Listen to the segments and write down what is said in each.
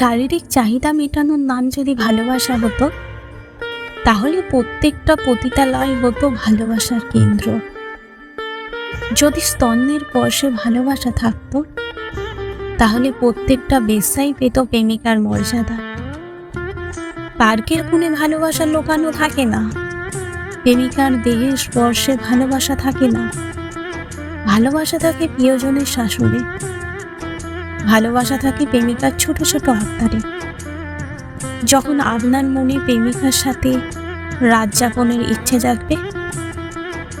শারীরিক চাহিদা মেটানোর নাম যদি ভালোবাসা হতো, তাহলে প্রত্যেকটা পতিতালয় হতো ভালোবাসার কেন্দ্র। যদি স্তন্যের পর্শে ভালোবাসা থাকতো, তাহলে প্রত্যেকটা বেশ্যাই পেত প্রেমিকার মর্যাদা। পার্কের কোণে ভালোবাসা লোকানো থাকে না। প্রেমিকার দেহের স্পর্শে ভালোবাসা থাকে না। ভালোবাসা থাকে প্রিয়জনের শাশুড়ে। ভালোবাসা থাকে প্রেমিকার ছোট ছোট আত্মারে যখন আপনার মনে প্রেমিকার সাথে রাত যাপনের ইচ্ছে জাগবে,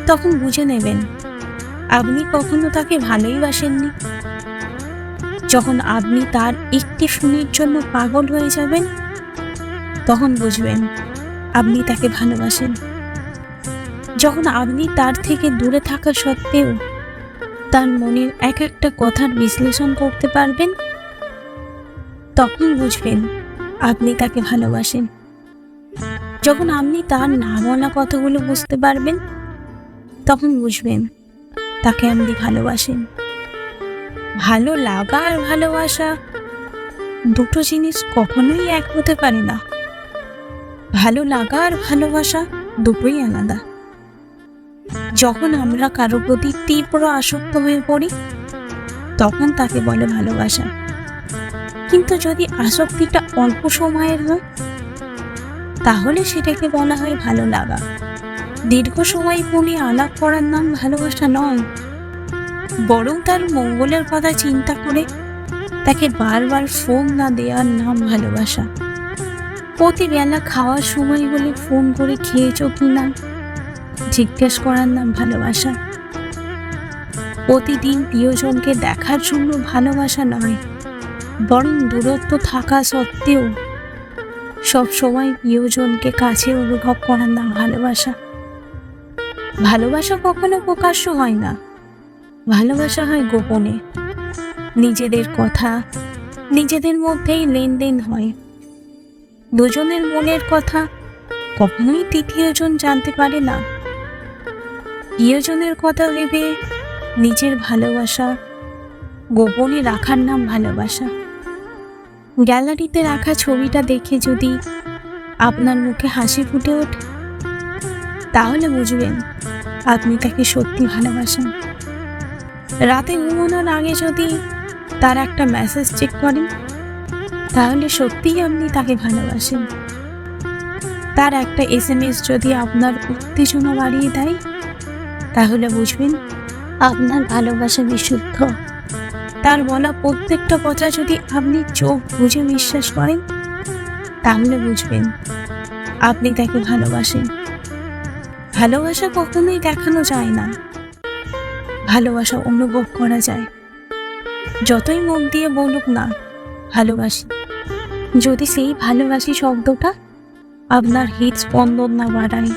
তখন বুঝে নেবেন, আপনি কখনো তাকে ভালোই বাসেননি। যখন আপনি তার একটি ফোনের জন্য পাগল হয়ে যাবেন, তখন বুঝবেন আপনি তাকে ভালোবাসেন। যখন আপনি তার থেকে দূরে থাকা সত্ত্বেও তার মনের এক একটা কথার বিশ্লেষণ করতে পারবেন? তখন বুঝবেন আপনি তাকে ভালোবাসেন। যখন আপনি তার না বলা কথাগুলো বুঝতে পারবেন, তখন বুঝবেন তাকে আপনি ভালোবাসেন। ভালো লাগা আর ভালোবাসা দুটো জিনিস কখনোই এক হতে পারে না। ভালো লাগা আর ভালোবাসা দুটোই আলাদা। যখন আমরা কারও প্রতি তীব্র আসক্ত হয়ে পড়ি, তখন তাকে বলে ভালোবাসা। কিন্তু যদি আসক্তিটা অল্প সময়ের হয়, তাহলে সেটাকে বলা হয় ভালো লাগা। দীর্ঘ সময় ফোনে আলাপ করার নাম ভালোবাসা নয়, বরং তার মঙ্গলের কথা চিন্তা করে তাকে বারবার ফোন না দেওয়ার নাম ভালোবাসা। প্রতিবেলা খাওয়ার সময় বলে ফোন করে খেয়েছো কি না জিজ্ঞেস করার নাম ভালোবাসা। প্রতিদিন প্রিয়জনকে দেখার জন্য ভালোবাসা নয়, বরং দূরত্ব থাকা সত্ত্বেও সব সময় প্রিয়জনকে কাছে অনুভব করার নাম ভালোবাসা। ভালোবাসা কখনো প্রকাশ্য হয় না, ভালোবাসা হয় গোপনে। নিজেদের কথা, নিজেদের মধ্যেই লেনদেন হয়। দুজনের মনের কথা কখনোই তৃতীয়জন জানতে পারে না। প্রিয়জনের কথা ভেবে নিজের ভালোবাসা, গোপনে রাখার নাম ভালোবাসা। গ্যালারিতে রাখা ছবিটা দেখে যদি আপনার মুখে হাসি ফুটে ওঠে, তাহলে বুঝবেন আপনি তাকে সত্যি ভালোবাসেন। রাতে ঘুমানোর আগে যদি তার একটা মেসেজ চেক করেন, তাহলে সত্যিই আপনি তাকে ভালোবাসেন। তার একটা এস এম এস যদি আপনার উত্তেজনা বাড়িয়ে দেয় তাহলে বুঝবেন, আপনার ভালোবাসা বিশুদ্ধ। তার বলা প্রত্যেকটা কথা যদি আপনি চোখ বুঝে বিশ্বাস করেন, তাহলে বুঝবেন আপনি তাকে ভালোবাসেন। ভালোবাসা কখনোই দেখানো যায় না। ভালোবাসা অনুভব করা যায়। যতই মুখ দিয়ে বলুক না, ভালোবাসি। যদি সেই ভালোবাসি শব্দটা আপনার হৃদ স্পন্দন না বাড়ায়।